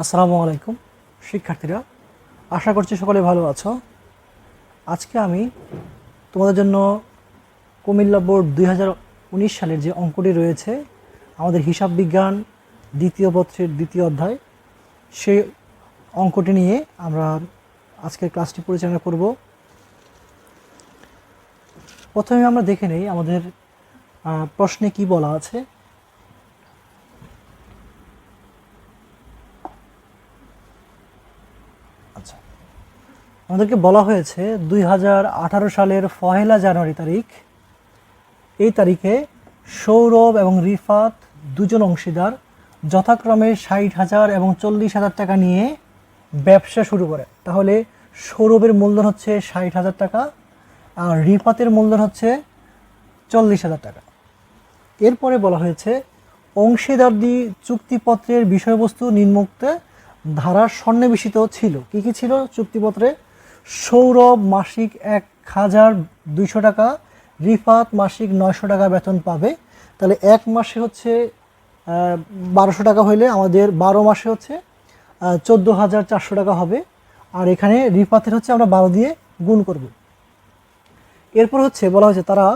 আসসালামু আলাইকুম, শিক্ষার্থীরা। আশা করছি সকলে ভালো আছো। আজকে আমি তোমাদের জন্য কুমিল্লা বোর্ড দুই হাজার উনিশ সালের যে অঙ্কটি রয়েছে, আমাদের হিসাব বিজ্ঞান দ্বিতীয় পত্রের দ্বিতীয় অধ্যায়, সেই অঙ্কটি নিয়ে আমরা আজকের ক্লাসটি পরিচালনা করব। প্রথমে আমরা দেখে নেই আমাদের প্রশ্নে কি বলা আছে। আমাদেরকে বলা হয়েছে দুই হাজার আঠারো সালের পহেলা জানুয়ারি তারিখ। এই তারিখে সৌরভ এবং রিফাত দুজন অংশীদার যথাক্রমে ষাট হাজার এবং চল্লিশ হাজার টাকা নিয়ে ব্যবসা শুরু করে। তাহলে সৌরভের মূলধন হচ্ছে ষাট হাজার টাকা আর রিফাতের মূলধন হচ্ছে চল্লিশ হাজার টাকা। এরপরে বলা হয়েছে, অংশীদারদি চুক্তিপত্রের বিষয়বস্তু নিম্নোক্তে ধারা সন্নিবেশিত ছিল। কি কি ছিল চুক্তিপত্রে? সৌরভ মাসিক এক হাজার দুইশো টাকা, রিফাত মাসিক নয়শো টাকা বেতন পাবে। তাহলে এক মাসে হচ্ছে বারোশো টাকা হইলে আমাদের বারো মাসে হচ্ছে চোদ্দ হাজার চারশো টাকা হবে। আর এখানে রিফাতের হচ্ছে আমরা বারো দিয়ে গুণ করব। এরপর হচ্ছে বলা হয়েছে, তারা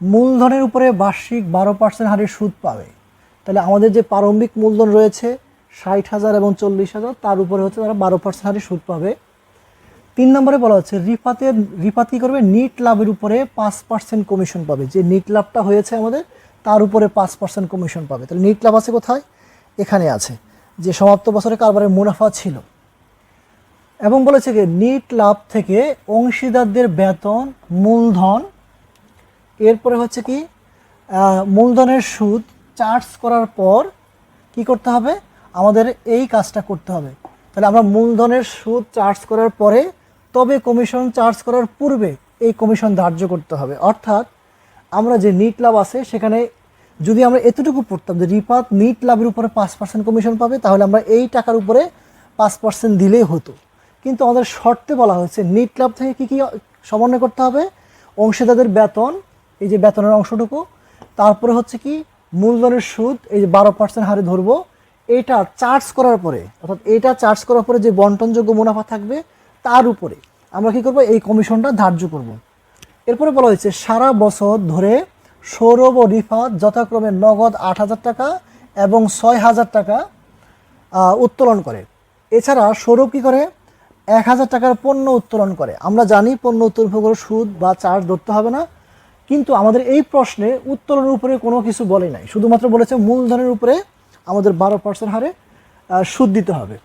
মূলধনের উপরে বার্ষিক বারো পার্সেন্ট হারে সুদ পাবে। তাহলে আমাদের যে প্রারম্ভিক মূলধন রয়েছে, ষাট হাজার এবং চল্লিশ হাজার, তার উপরে হচ্ছে তারা বারো পার্সেন্ট হারে সুদ পাবে। তিন নম্বরে বলা হচ্ছে রিপাতের রিপাত কী করবে? নিট লাভের উপরে পাঁচ পার্সেন্ট কমিশন পাবে। যে নিট লাভটা হয়েছে আমাদের, তার উপরে পাঁচ পার্সেন্ট কমিশন পাবে। তাহলে নিট লাভ আছে কোথায়? এখানে আছে। যে সমাপ্ত বছরে কারবারের মুনাফা ছিল। এবং বলেছে যে নিট লাভ থেকে অংশীদারদের বেতন, মূলধন, এরপরে হচ্ছে কি মূলধনের সুদ চার্জ করার পর কি করতে হবে? আমাদের এই কাজটা করতে হবে। তাহলে আমরা মূলধনের সুদ চার্জ করার পরে তবে কমিশন চার্জ করার পূর্বে এই কমিশন ধার্য করতে হবে। অর্থাৎ আমরা যে নিট লাভ আছে সেখানে যদি আমরা এতটুকু পড়তাম যে রিপাত নিট লাভের উপরে পাঁচ পার্সেন্ট কমিশন পাবে, তাহলে আমরা এই টাকার উপরে পাঁচ পার্সেন্ট দিলেই হতো। কিন্তু আমাদের শর্তে বলা হয়েছে নিট লাভ থেকে কী কী সমন্বয় করতে হবে? অংশীদারদের বেতন, এই যে বেতনের অংশটুকু, তারপরে হচ্ছে কি মূলধনের সুদ, এই যে বারো পার্সেন্ট হারে ধরবো, এটা চার্জ করার পরে, অর্থাৎ এটা চার্জ করার পরে যে বন্টনযোগ্য মুনাফা থাকবে তার উপরে। আমরা কি করব? এই কমিশনটা ধার্য করব। এরপরে বলা হয়েছে, সারা বছর ধরে সৌরভ ও রিফাত যথাক্রমে নগদ আট হাজার টাকা এবং ছয় হাজার টাকা উত্তোলন করে। এছাড়া সৌরভ কী করে? এক হাজার টাকার পণ্য উত্তোলন করে। আমরা জানি পণ্য উত্তোলন করে সুদ বা চার্জ ধরতে হবে না। কিন্তু আমাদের এই প্রশ্নে উত্তোলনের উপরে কোনো কিছু বলে নাই। শুধুমাত্র বলেছে, মূলধনের উপরে আমাদের বারো পার্সেন্ট হারে সুদ দিতে হবে।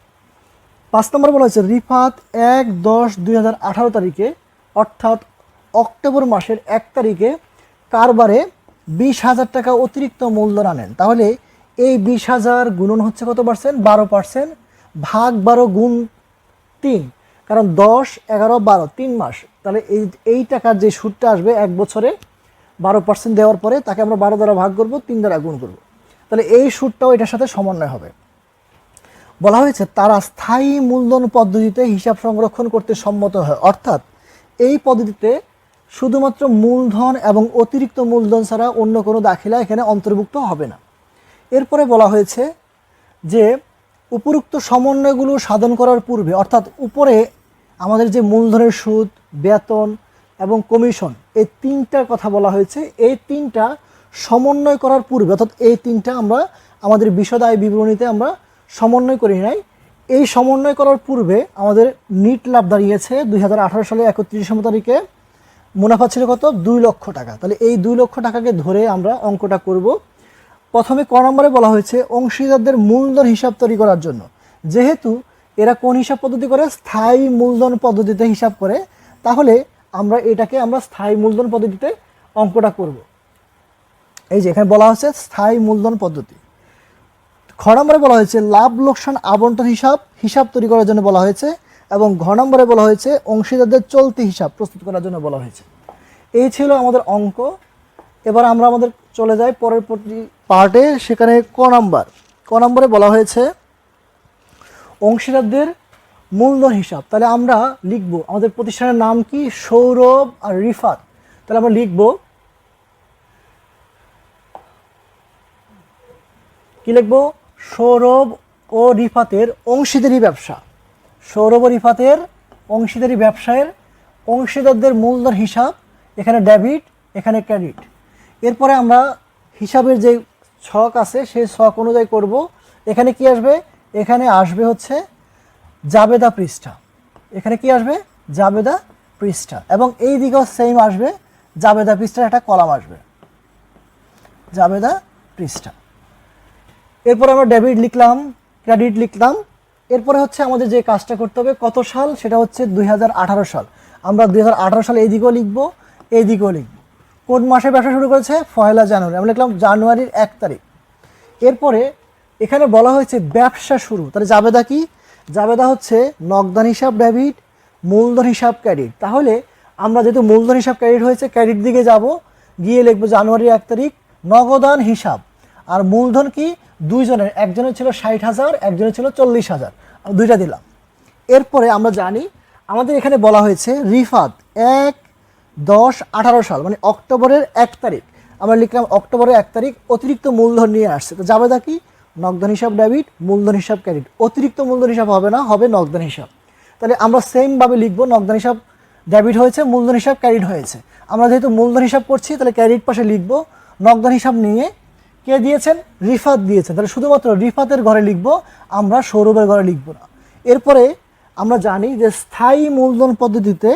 পাঁচ নম্বর বলা হয়েছে, রিফাত এক দশ দুই হাজার আঠারো তারিখে, অর্থাৎ অক্টোবর মাসের এক তারিখে কারবারে বিশ হাজার টাকা অতিরিক্ত মূলধন আনেন। তাহলে এই বিশ হাজার গুণন হচ্ছে কত পার্সেন্ট? বারো পার্সেন্ট ভাগ বারো গুণ তিন, কারণ দশ, এগারো, বারো, তিন মাস। তাহলে এই এই টাকার যে সুদটা আসবে এক বছরে বারো পার্সেন্ট দেওয়ার পরে তাকে আমরা বারো দ্বারা ভাগ করব, তিন দ্বারা গুণ করব। তাহলে এই সুদটাও এটার সাথে সমন্বয় হবে। বলা হয়েছে, তারা স্থায়ী মূলধন পদ্ধতিতে হিসাব সংরক্ষণ করতে সম্মত হয়। অর্থাৎ এই পদ্ধতিতে শুধুমাত্র মূলধন এবং অতিরিক্ত মূলধন ছাড়া অন্য কোনো দাখিলা এখানে অন্তর্ভুক্ত হবে না। এরপরে বলা হয়েছে যে, উপরুক্ত সমন্বয়গুলো সাধন করার পূর্বে, অর্থাৎ উপরে আমাদের যে মূলধনের সুদ, বেতন এবং কমিশন, এই তিনটার কথা বলা হয়েছে। এই তিনটা সমন্বয় করার পূর্বে, অর্থাৎ এই তিনটা আমরা আমাদের বিশদ আয় বিবরণীতে আমরা সমন্বয় করি নাই। এই সমন্বয় করার পূর্বে আমাদের নিট লাভ দাঁড়িয়েছে দুই হাজার আঠারো সালে একত্রিশম তারিখে। মুনাফা ছিল কত? দুই লক্ষ টাকা। তাহলে এই দুই লক্ষ টাকাকে ধরে আমরা অঙ্কটা করব। প্রথমে ক নম্বরে বলা হয়েছে অংশীদারদের মূলধন হিসাব তৈরি করার জন্য। যেহেতু এরা কোন হিসাব পদ্ধতি করে? স্থায়ী মূলধন পদ্ধতিতে হিসাব করে। তাহলে আমরা এটাকে আমরা স্থায়ী মূলধন পদ্ধতিতে অঙ্কটা করব। এই যে এখানে বলা হচ্ছে স্থায়ী মূলধন পদ্ধতি। খ নম্বরে বলা হয়েছে, লাভ লোকসান আবন্টন হিসাব হিসাব তৈরি করার জন্য বলা হয়েছে এবং ঘ নম্বরে বলা হয়েছে, অংশীদারদের চলতি হিসাব প্রস্তুত করার জন্য বলা হয়েছে। এই ছিল আমাদের অঙ্ক। এবার আমরা আমাদের চলে যাই পরের প্রতি পার্টে, সেখানে ক নাম্বার। ক নম্বরে বলা হয়েছে, অংশীদারদের মূলধন হিসাব। তাহলে আমরা লিখব, আমাদের প্রতিষ্ঠানের নাম কি? সৌরভ আর রিফাত। তাহলে আমরা লিখব, কি লিখব? সৌরভ ও রিফাতের অংশীদারি ব্যবসা। সৌরভ ও রিফাতের অংশীদারি ব্যবসায়ের অংশীদারদের মূলধন হিসাব, এখানে ডেবিট, এখানে ক্রেডিট। এরপরে আমরা হিসাবের যে ছক আছে, সেই ছক অনুযায়ী করব। এখানে কি আসবে? এখানে আসবে হচ্ছে জাবেদা পৃষ্ঠা। এখানে কি আসবে? জাবেদা পৃষ্ঠা। এবং এই দিকেও সেম আসবে, জাবেদা পৃষ্ঠার একটা কলাম আসবে। জাবেদা পৃষ্ঠা। এরপর আমরা ডেবিট লিখলাম, ক্রেডিট লিখলাম। এরপরে হচ্ছে আমাদের যে কাজটা করতে হবে, কত সাল? সেটা হচ্ছে দুই হাজার আঠারো সাল। আমরা দুই সালে এই দিকেও লিখব, এই দিকেও লিখব। কোন মাসে ব্যবসা শুরু করেছে? পয়লা জানুয়ারি। আমরা লিখলাম জানুয়ারির এক তারিখ। এরপরে এখানে বলা হয়েছে ব্যবসা শুরু। তাহলে জাবেদা কি? জাবেদা হচ্ছে নগদান হিসাব ডেবিট, মূলধন হিসাব ক্রেডিট। তাহলে আমরা যেহেতু মূলধন হিসাব ক্রেডিট হয়েছে, ক্রেডিট দিকে যাব, গিয়ে লিখব জানুয়ারির এক তারিখ, নগদান হিসাব। আর মূলধন কি? দুইজনের, একজনের ছিল ষাট হাজার, একজনের ছিল চল্লিশ হাজার। দুইটা দিলাম। এরপরে আমরা জানি, আমাদের এখানে বলা হয়েছে রিফাত এক দশ আঠারো সাল মানে অক্টোবরের এক তারিখ। আমরা লিখলাম অক্টোবরের এক তারিখ, অতিরিক্ত মূলধন নিয়ে আসছে। তো যাবে কি? নগদান হিসাব ডেবিট, মূলধন হিসাব ক্রেডিট। অতিরিক্ত মূলধন হিসাব হবে না, হবে নগদান হিসাব। তাহলে আমরা সেমভাবে লিখব, নগদান হিসাব ডেবিট হয়েছে, মূলধন হিসাব ক্রেডিট হয়েছে। আমরা যেহেতু মূলধন হিসাব করছি, তাহলে ক্রেডিট পাশে লিখব, নগদান হিসাব নিয়ে কে দিয়েছেন? রিফাত দিয়েছেন। তাহলে শুধুমাত্র রিফাতের ঘরে লিখব, আমরা সৌরভের ঘরে লিখব না। এরপরে আমরা জানি যে স্থায়ী মূলধন পদ্ধতিতে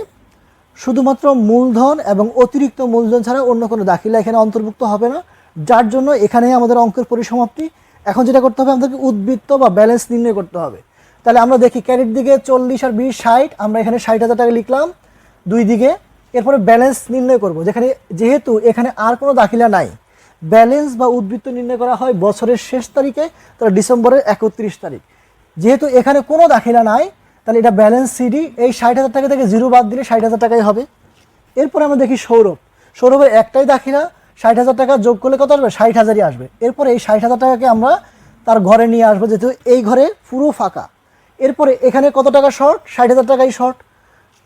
শুধুমাত্র মূলধন এবং অতিরিক্ত মূলধন ছাড়া অন্য কোনো দাখিলা এখানে অন্তর্ভুক্ত হবে না, যার জন্য এখানে আমাদের অঙ্কের পরিসমাপ্তি। এখন যেটা করতে হবে, আমাদেরকে উদ্বৃত্ত বা ব্যালেন্স নির্ণয় করতে হবে। তাহলে আমরা দেখি, ক্যারেট দিকে চল্লিশ আর বিশ ষাট, আমরা এখানে ষাট হাজার টাকা লিখলাম দুই দিকে। এরপরে ব্যালেন্স নির্ণয় করব, যেখানে যেহেতু এখানে আর কোনো দাখিলা নাই। ব্যালেন্স বা উদ্বৃত্ত নির্ণয় করা হয় বছরের শেষ তারিখে, তাহলে ডিসেম্বরের একত্রিশ তারিখ। যেহেতু এখানে কোনো দাখিলা নাই, তাহলে এটা ব্যালেন্স সিডি, এই ষাট হাজার টাকা থেকে জিরো বাদ দিলে ষাট হাজার টাকাই হবে। এরপরে আমরা দেখি সৌরভ। সৌরভের একটাই দাখিলা, ষাট হাজার টাকা যোগ করলে কত আসবে? ষাট হাজারই আসবে। এরপরে এই ষাট হাজার টাকাকে আমরা তার ঘরে নিয়ে আসব, যেহেতু এই ঘরে পুরো ফাঁকা। এরপরে এখানে কত টাকা শর্ট? ষাট হাজার টাকাই শর্ট।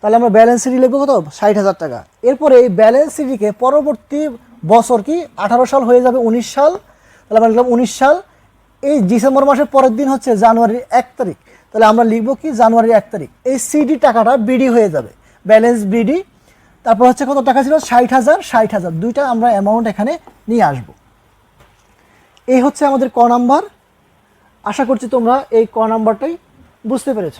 তাহলে আমরা ব্যালেন্স সিডি লিখব কত? ষাট হাজার টাকা। এরপরে এই ব্যালেন্স সিডিকে পরবর্তী বছর কি? আঠারো সাল হয়ে যাবে উনিশ সাল। তাহলে আমরা লিখলাম উনিশ সাল। এই ডিসেম্বর মাসের পরের দিন হচ্ছে জানুয়ারির এক তারিখ। তাহলে আমরা লিখব কি? জানুয়ারির এক তারিখ। এই সিডি টাকাটা বিডি হয়ে যাবে। ব্যালেন্স বিডি তারপর হচ্ছে কত টাকা ছিল? ষাট হাজার ষাট হাজার। দুইটা আমরা অ্যামাউন্ট এখানে নিয়ে আসব। এই হচ্ছে আমাদের ক নাম্বার। আশা করছি তোমরা এই ক নাম্বারটাই বুঝতে পেরেছ।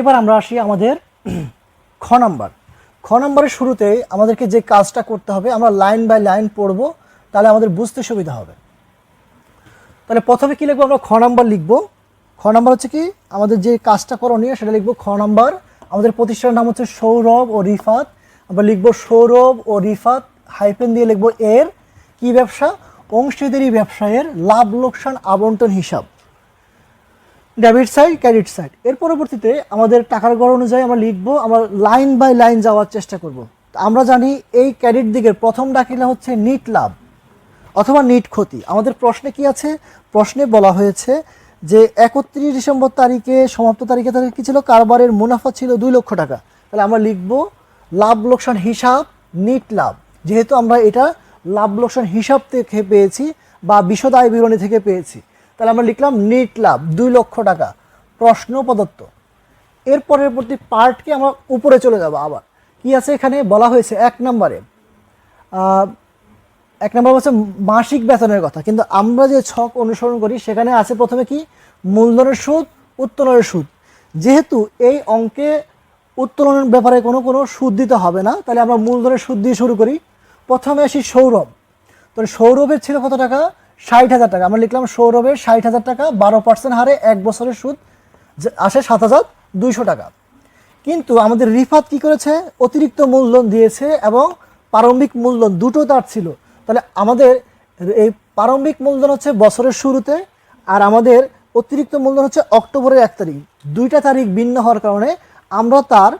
এবার আমরা আসি আমাদের খ নাম্বার। খ নাম্বারের শুরুতে আমাদেরকে যে কাজটা করতে হবে, আমরা লাইন বাই লাইন পড়ব, তাহলে আমাদের বুঝতে সুবিধা হবে। তাহলে প্রথমে কি লিখব আমরা? খ নাম্বার লিখব। খ নাম্বার হচ্ছে কি? আমাদের যে কাজটা করণীয় সেটা লিখব খ নাম্বার। আমাদের প্রতিষ্ঠানের নাম হচ্ছে সৌরভ ও রিফাত। আমরা লিখব সৌরভ ও রিফাত হাইপেন দিয়ে লিখব এর। কি ব্যবসা? অংশীদারি ব্যবসায়ের লাভ লোকসান আবন্টন হিসাব। ডেবিট সাইড ক্রেডিট সাইড এর পরবর্তীতে আমাদের টাকার গড় অনুযায়ী আমরা লিখব, আমরা লাইন বাই লাইন যাওয়ার চেষ্টা করব। আমরা জানি এই ক্রেডিট দিকের প্রথম ডাকিলা হচ্ছে নিট লাভ অথবা নিট ক্ষতি। আমাদের প্রশ্নে কি আছে? প্রশ্নে বলা হয়েছে যে একত্রিশ ডিসেম্বর তারিখে, সমাপ্ত তারিখে তারিখে কী ছিল? কারবারের মুনাফা ছিল দুই লক্ষ টাকা। তাহলে আমরা লিখব লাভ লোকসান হিসাব নিট লাভ যেহেতু আমরা এটা লাভ লোকসান হিসাব থেকে পেয়েছি বা বিশদ আয় বিবরণী থেকে পেয়েছি। তাহলে আমরা লিখলাম নিট লাভ, দুই লক্ষ টাকা। প্রশ্ন প্রদত্ত। এর পরবর্তী পার্টকে আমরা উপরে চলে যাব আবার। কি আছে এখানে? বলা হয়েছে এক নম্বরে। এক নম্বর হচ্ছে মাসিক বেতনের কথা। কিন্তু আমরা যে ছক অনুসরণ করি, সেখানে আছে প্রথমে কি? মূলধনের সুদ, উত্তোলনের সুদ। যেহেতু এই অঙ্কে উত্তোলনের ব্যাপারে কোনো কোনো সুদ দিতে হবে না, তাহলে আমরা মূলধনের সুদ দিয়ে শুরু করি। প্রথমে আসি সৌরভ। তাহলে সৌরভের ছিল কত টাকা? ষাট হাজার টাকা। আমরা লিখলাম সৌরভের ষাট হাজার টাকা, বারো পার্সেন্ট হারে এক বছরের সুদ আসে সাত হাজার দুইশো টাকা। কিন্তু আমাদের রিফাত কি করেছে? অতিরিক্ত মূলধন দিয়েছে এবং প্রারম্ভিক মূলধন দুটো তার ছিল। তাহলে আমাদের এই প্রারম্ভিক মূলধন হচ্ছে বছরের শুরুতে আর আমাদের অতিরিক্ত মূলধন হচ্ছে অক্টোবরের এক তারিখ। দুইটা তারিখ ভিন্ন হওয়ার কারণে আমরা তার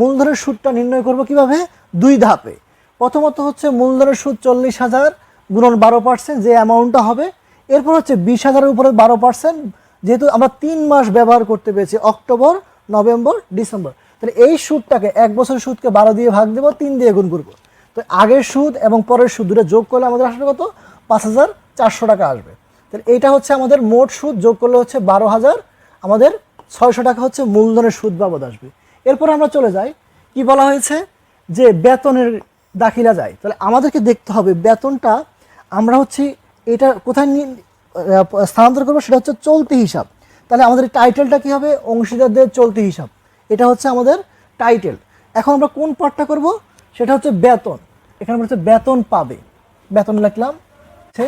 মূলধনের সুদটা নির্ণয় করব কীভাবে? দুই ধাপে। প্রথমত হচ্ছে মূলধনের সুদ চল্লিশ হাজার গুণন বারো পার্সেন্ট যে অ্যামাউন্টটা হবে, এরপর হচ্ছে বিশ হাজারের উপরে বারো পার্সেন্ট যেহেতু আমরা তিন মাস ব্যবহার করতে পেরেছি, অক্টোবর, নভেম্বর, ডিসেম্বর। তাহলে এই সুদটাকে এক বছর সুদকে বারো দিয়ে ভাগ দেবো, তিন দিয়ে গুণ করব। তো আগের সুদ এবং পরের সুদ দুটো যোগ করলে আমাদের আসলে কত? পাঁচ হাজার চারশো টাকা আসবে। তাহলে এইটা হচ্ছে আমাদের মোট সুদ, যোগ করলে হচ্ছে বারো হাজার, আমাদের ছয়শো টাকা হচ্ছে মূলধনের সুদ বাবদ আসবে। এরপর আমরা চলে যাই, কি বলা হয়েছে? যে বেতনের দাখিলা যায়। তাহলে আমাদেরকে দেখতে হবে বেতনটা আমরা হচ্ছে এটা কোথায় নিয়ে স্থানান্তর করব সেটা হচ্ছে চলতি হিসাব। তাহলে আমাদের টাইটেলটা কি হবে? অংশীদারদের চলতি হিসাব। এটা হচ্ছে আমাদের টাইটেল এখন আমরা কোন পার্টটা করব? সেটা হচ্ছে বেতন। এখানে হচ্ছে বেতন পাবে। বেতন লিখলাম। হচ্ছে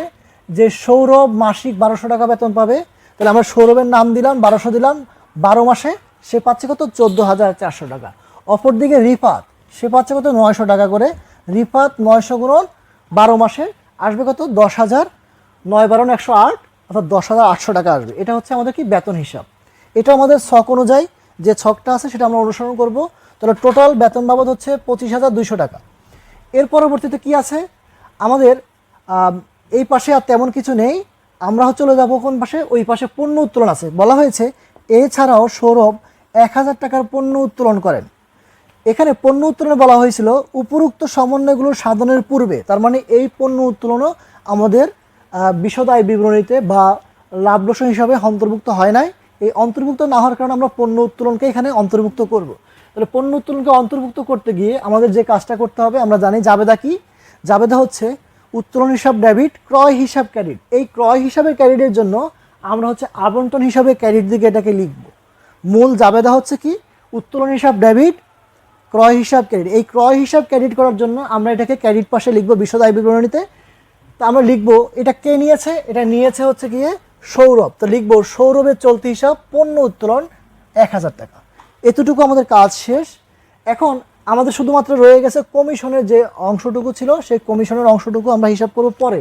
যে সৌরভ মাসিক বারোশো টাকা বেতন পাবে। তাহলে আমরা সৌরভের নাম দিলাম, বারোশো দিলাম। বারো মাসে সে পাচ্ছে কত? চোদ্দ হাজার চারশো টাকা। অপরদিকে রিফাত, সে পাচ্ছে কত? নয়শো টাকা করে। রিফাত নয়শো গুণন বারো মাসে আসবে কত? দশ হাজার নয় বারো একশো আট, অর্থাৎ দশ হাজার আটশো টাকা আসবে। এটা হচ্ছে আমাদের কি? বেতন হিসাব। এটা আমাদের ছক অনুযায়ী যে ছকটা আছে সেটা আমরা অনুসরণ করব। তাহলে টোটাল বেতন বাবদ হচ্ছে পঁচিশ হাজার দুইশো টাকা। এর পরবর্তীতে কি আছে? আমাদের এই পাশে আর তেমন কিছু নেই। আমরা চলে যাব কোন পাশে? ওই পাশে পণ্য উত্তোলন আছে। বলা হয়েছে, এছাড়াও সৌরভ এক হাজার টাকার পণ্য উত্তোলন করেন। এখানে পণ্য উত্তোলনে বলা হয়েছিল উপরোক্ত সমন্বয়গুলো সাধনের পূর্বে, তার মানে এই পণ্য উত্তোলনও আমাদের বিশদ আয় বিবরণীতে বা লাভলোসন হিসাবে অন্তর্ভুক্ত হয় নাই। এই অন্তর্ভুক্ত না হওয়ার কারণে আমরা পণ্য উত্তোলনকে এখানে অন্তর্ভুক্ত করব। তাহলে পণ্য উত্তোলনকে অন্তর্ভুক্ত করতে গিয়ে আমাদের যে কাজটা করতে হবে, আমরা জানি জাবেদা কি? জাবেদা হচ্ছে উত্তোলন হিসাব ডেবিট, ক্রয় হিসাব ক্রেডিট। এই ক্রয় হিসাবে ক্রেডিটের জন্য আমরা হচ্ছে আবন্টন হিসাবে ক্রেডিট দিকে এটাকে লিখব। মূল জাবেদা হচ্ছে কি? উত্তোলন হিসাব ডেবিট ক্রয় হিসাব ক্রেডিট এই ক্রয় হিসাব ক্রেডিট করার জন্য আমরা এটাকে ক্রেডিট পাশে লিখব বিশদ আয় বিবরণীতে। তা আমরা লিখব, এটা কে নিয়েছে? এটা নিয়েছে হচ্ছে গিয়ে সৌরভ। তো লিখব, সৌরভের চলতি হিসাব পণ্য উত্তোলন এক হাজার টাকা। এতটুকু আমাদের কাজ শেষ। এখন আমাদের শুধুমাত্র রয়ে গেছে কমিশনের যে অংশটুকু ছিল, সেই কমিশনের অংশটুকু আমরা হিসাব করব পরে।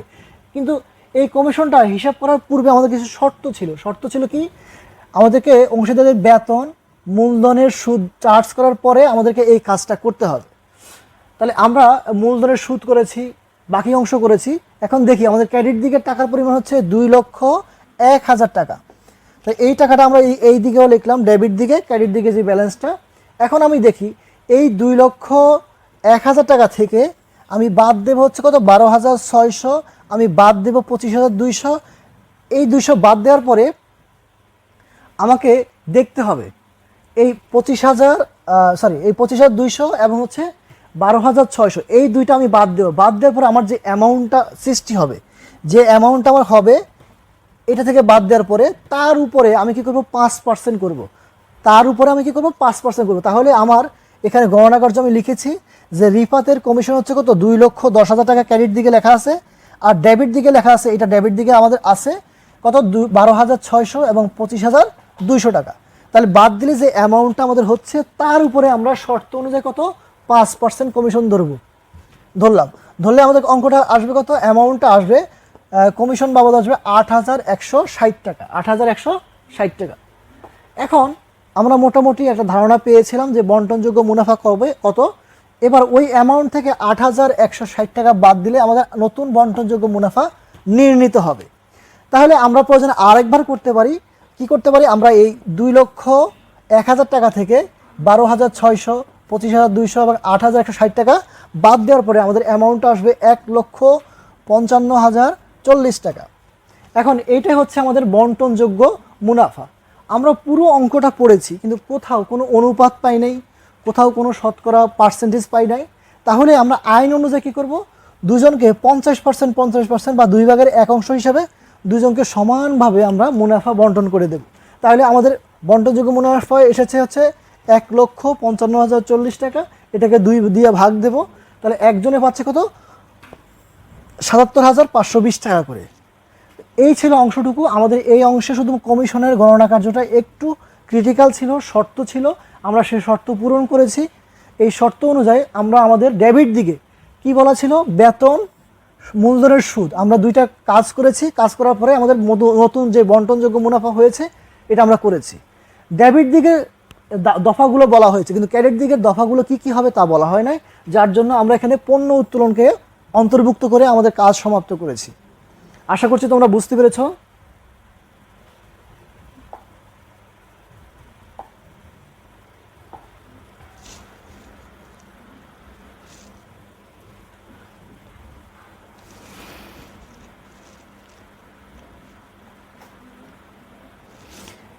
কিন্তু এই কমিশনটা হিসাব করার পূর্বে আমাদের কিছু শর্ত ছিল। শর্ত ছিল কি? আমাদেরকে অংশীদারদের বেতন মূলধনের সুদ চার্জ করার পরে আমাদেরকে এই কাজটা করতে হবে। তাহলে আমরা মূলধনের সুদ করেছি, বাকি অংশ করেছি। এখন দেখি আমাদের ক্রেডিট দিকের টাকার পরিমাণ হচ্ছে দুই লক্ষ এক হাজার টাকা। তো এই টাকাটা আমরা এই এই দিকেও লিখলাম ডেবিট দিকে ক্রেডিট দিকে যে ব্যালেন্সটা এখন আমি দেখি এই দুই লক্ষ এক হাজার টাকা থেকে আমি বাদ দেবো হচ্ছে কত? বারো হাজার ছয়শো। আমি বাদ দেবো পঁচিশ হাজার দুইশো। এই দুইশো বাদ দেওয়ার পরে আমাকে দেখতে হবে এই পঁচিশ হাজার সরি এই পঁচিশ হাজার দুইশো এবং হচ্ছে বারো হাজার ছয়শো। এই দুইটা আমি বাদ দেবো। বাদ দেওয়ার পরে আমার যে অ্যামাউন্টটা সৃষ্টি হবে, যে অ্যামাউন্টটা আমার হবে, এটা থেকে বাদ দেওয়ার পরে তার উপরে আমি কি করব? পাঁচ পার্সেন্ট করব। তার উপরে আমি কি করব? পাঁচ পার্সেন্ট করব। তাহলে আমার এখানে গণনা কার্য আমি লিখেছি যে রিফাতের কমিশন হচ্ছে কত? দুই লক্ষ দশ হাজার টাকা ক্রেডিট দিকে লেখা আছে। আর ডেবিট দিকে লেখা আছে, এটা ডেবিট দিকে আমাদের আছে কত? দু- বারো হাজার ছয়শো এবং পঁচিশ হাজার দুইশো টাকা। তাহলে বাদ দিলে যে অ্যামাউন্টটা আমাদের হচ্ছে, তার উপরে আমরা শর্ত অনুযায়ী কত? পাঁচ পার্সেন্ট কমিশন ধরবো। ধরলাম। ধরলে আমাদের অঙ্কটা আসবে কত? অ্যামাউন্টটা আসবে কমিশন বাবদ আসবে আট হাজার একশো ষাট টাকা। আট হাজার একশো ষাট টাকা। এখন আমরা মোটামুটি একটা ধারণা পেয়েছিলাম যে বন্টনযোগ্য মুনাফা কবে কত? এবার ওই অ্যামাউন্ট থেকে আট হাজার একশো ষাট টাকা বাদ দিলে আমাদের নতুন বন্টনযোগ্য মুনাফা নির্ণীত হবে। তাহলে আমরা প্রয়োজনে আরেকবার করতে পারি। কি করতে পারি? আমরা এই দুই লক্ষ এক হাজার টাকা থেকে বারো হাজার ছয়শো, পঁচিশ হাজার দুইশো এবং আট হাজার একশো ষাট টাকা বাদ দেওয়ার পরে আমাদের অ্যামাউন্টটা আসবে এক লক্ষ পঞ্চান্ন হাজার চল্লিশ টাকা। এখন এইটাই হচ্ছে আমাদের বন্টনযোগ্য মুনাফা। আমরা পুরো অঙ্কটা পড়েছি, কিন্তু কোথাও কোনো অনুপাত পাই নাই, কোথাও কোনো শতকরা পার্সেন্টেজ পাই নাই। তাহলে আমরা আইন অনুযায়ী কী করব? দুজনকে পঞ্চাশ পার্সেন্ট পঞ্চাশ পার্সেন্ট বা দুই ভাগের এক অংশ হিসাবে দুজনকে সমানভাবে আমরা মুনাফা বন্টন করে দেব। তাহলে আমাদের বন্টনযোগ্য মুনাফা এসেছে হচ্ছে এক লক্ষ পঞ্চান্ন হাজার চল্লিশ টাকা। এটাকে দুই দিয়ে ভাগ দেব। তাহলে একজনে পাচ্ছে কত? সাতাত্তর হাজার পাঁচশো বিশ টাকা করে। এই ছিল অংশটুকু। আমাদের এই অংশে শুধু কমিশনের গণনা কার্যটা একটু ক্রিটিক্যাল ছিল, শর্ত ছিল। আমরা সেই শর্ত পূরণ করেছি। এই শর্ত অনুযায়ী আমরা আমাদের ডেবিট দিকে কি বলা ছিল? বেতন মূলধনের সুদ। আমরা দুইটা কাজ করেছি। কাজ করার পরে আমাদের নতুন যে বন্টনযোগ্য মুনাফা হয়েছে, এটা আমরা করেছি। ডেবিট দিকে দফাগুলো বলা হয়েছে, কিন্তু ক্রেডিট দিকের দফাগুলো কি কি হবে তা বলা হয় নাই। যার জন্য আমরা এখানে পণ্য উত্তোলনকে অন্তর্ভুক্ত করে আমাদের কাজ সমাপ্ত করেছি। আশা করছি তোমরা বুঝতে পেরেছ।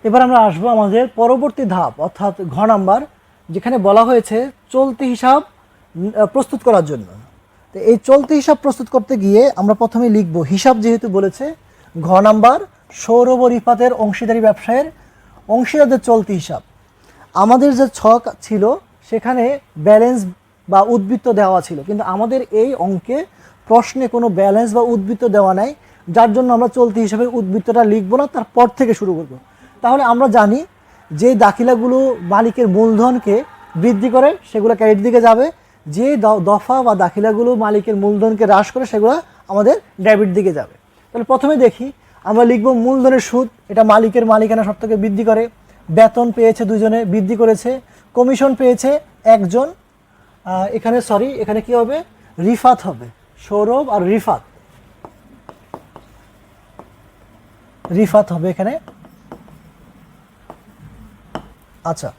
এবার আমরা আসব আমাদের পরবর্তী ধাপ, অর্থাৎ ঘ নাম্বার, যেখানে বলা হয়েছে চলতি হিসাব প্রস্তুত করার জন্য। তো এই চলতি হিসাব প্রস্তুত করতে গিয়ে আমরা প্রথমে লিখব, হিসাব যেহেতু বলেছে, ঘ নাম্বার, সৌরভ রিফাতের অংশীদারি ব্যবসায়ের অংশীদারদের চলতি হিসাব। আমাদের যে ছক ছিল, সেখানে ব্যালেন্স বা উদ্বৃত্ত দেওয়া ছিল, কিন্তু আমাদের এই অঙ্কে প্রশ্নে কোনো ব্যালেন্স বা উদ্বৃত্ত দেওয়া নাই, যার জন্য আমরা চলতি হিসাবে উদ্বৃত্তটা লিখব না, তারপর থেকে শুরু করব। তাহলে আমরা জানি যে দাখিলাগুলো মালিকের মূলধনকে বৃদ্ধি করে, সেগুলো ক্রেডিট দিকে যাবে। যে দফা বা দাখিলাগুলো মালিকের মূলধনকে হ্রাস করে, সেগুলো আমাদের ডেবিট দিকে যাবে। তাহলে প্রথমে দেখি, আমরা লিখব মূলধনের সুদ, এটা মালিকের মালিকানা সত্ত্বকে বৃদ্ধি করে। বেতন পেয়েছে দুজনে, বৃদ্ধি করেছে। কমিশন পেয়েছে একজন এখানে সরি এখানে কি হবে? রিফাত হবে। সৌরভ আর রিফাত। রিফাত হবে এখানে। আচ্ছা।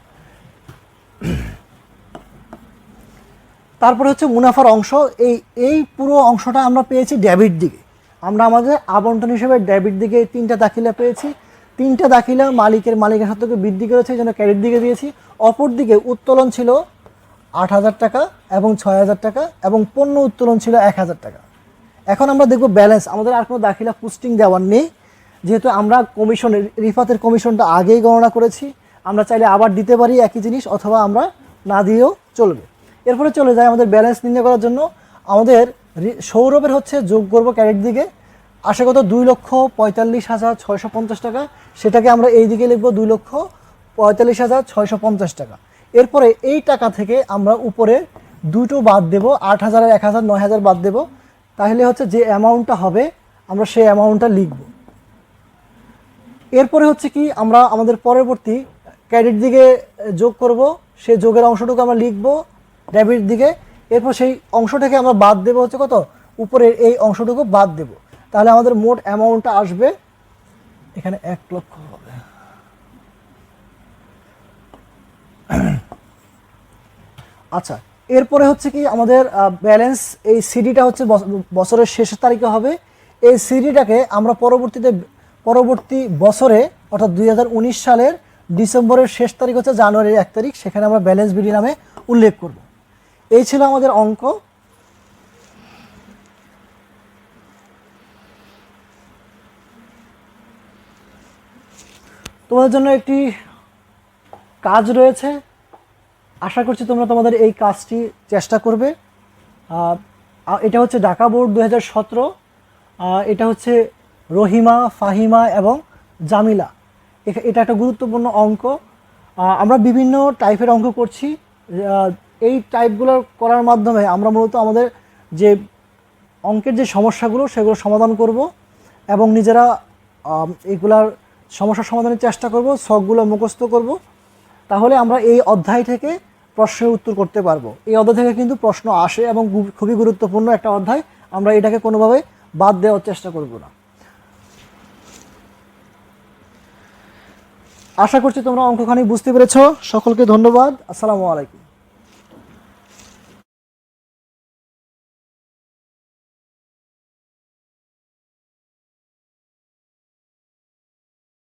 তারপরে হচ্ছে মুনাফার অংশ। এই এই পুরো অংশটা আমরা পেয়েছি ডেবিট দিকে। আমরা আমাদের আবন্টন হিসেবে ডেবিট দিকে তিনটা দাখিলা পেয়েছি। তিনটা দাখিলা মালিকের মালিকের সত্ত্বকে বৃদ্ধি করেছে এই জন্য ক্রেডিট দিকে দিয়েছি। অপর দিকে উত্তোলন ছিল আট হাজার টাকা এবং ছয় হাজার টাকা এবং পণ্য উত্তোলন ছিল এক হাজার টাকা। এখন আমরা দেখব ব্যালেন্স। আমাদের আর কোনো দাখিলা পুস্টিং দেওয়ার নেই। যেহেতু আমরা কমিশন রিফাতের কমিশনটা আগেই গণনা করেছি। আমরা চাইলে আবার দিতে পারি একই জিনিস অথবা আমরা না দিয়েও চলবে। এরপরে চলে যায় আমাদের ব্যালেন্স নির্ণয় করার জন্য। আমাদের সৌরভের হচ্ছে যোগ করব ক্যারেট দিকে। আশাগত দুই লক্ষ পঁয়তাল্লিশ হাজার ছয়শো পঞ্চাশ টাকা। সেটাকে আমরা এই দিকে লিখব দুই লক্ষ পঁয়তাল্লিশ হাজার ছয়শো পঞ্চাশ টাকা। এরপরে এই টাকা থেকে আমরা উপরে দুটো বাদ দেব, আট হাজার এক হাজার, নয় হাজার বাদ দেব। তাহলে হচ্ছে যে অ্যামাউন্টটা হবে, আমরা সেই অ্যামাউন্টটা লিখব। এরপরে হচ্ছে কি, আমরা আমাদের পরবর্তী ক্রেডিট দিকে যোগ করব, সেই যোগের অংশটুকু আমরা লিখব, ডেবিট দিকে। এরপর সেই অংশটাকে আমরা বাদ দেব, হচ্ছে কত? উপরের এই অংশটুকু বাদ দেব। তাহলে আমাদের মোট অ্যামাউন্টটা আসবে, এখানে এক লক্ষ হবে। আচ্ছা এরপরে হচ্ছে কি আমাদের ব্যালেন্স এই সিডিটা হচ্ছে বছ- বছরের শেষের তারিখে হবে। এই সিডিটাকে আমরা পরবর্তীতে, পরবর্তী বছরে, অর্থাৎ দু হাজার উনিশ সালের ডিসেম্বরের শেষ তারিখ হচ্ছে জানুয়ারির এক তারিখ, সেখানে আমরা ব্যালেন্স বিডি নামে উল্লেখ করব। এই ছিল আমাদের অঙ্ক। তোমাদের জন্য একটি কাজ রয়েছে। আশা করছি তোমরা তোমাদের এই কাজটি চেষ্টা করবে। এটা হচ্ছে ঢাকা বোর্ড দু হাজার সতেরো। এটা হচ্ছে রহিমা, ফাহিমা এবং জামিলা। এটা একটা গুরুত্বপূর্ণ অঙ্ক। আমরা বিভিন্ন টাইপের অঙ্ক করছি। এই টাইপগুলো করার মাধ্যমে আমরা মূলত আমাদের যে অঙ্কের যে সমস্যাগুলো, সেগুলো সমাধান করব এবং নিজেরা এগুলার সমস্যার সমাধানের চেষ্টা করব, শখগুলো মুখস্থ করব। তাহলে আমরা এই অধ্যায় থেকে প্রশ্নের উত্তর করতে পারব। এই অধ্যায় থেকে কিন্তু প্রশ্ন আসে এবং খুবই গুরুত্বপূর্ণ একটা অধ্যায়। আমরা এটাকে কোনোভাবে বাদ দেওয়ার চেষ্টা করব না। আশা করছি তোমরা অঙ্কখানি বুঝতে পেরেছ। সকলকে ধন্যবাদ। আসসালামু আলাইকুম।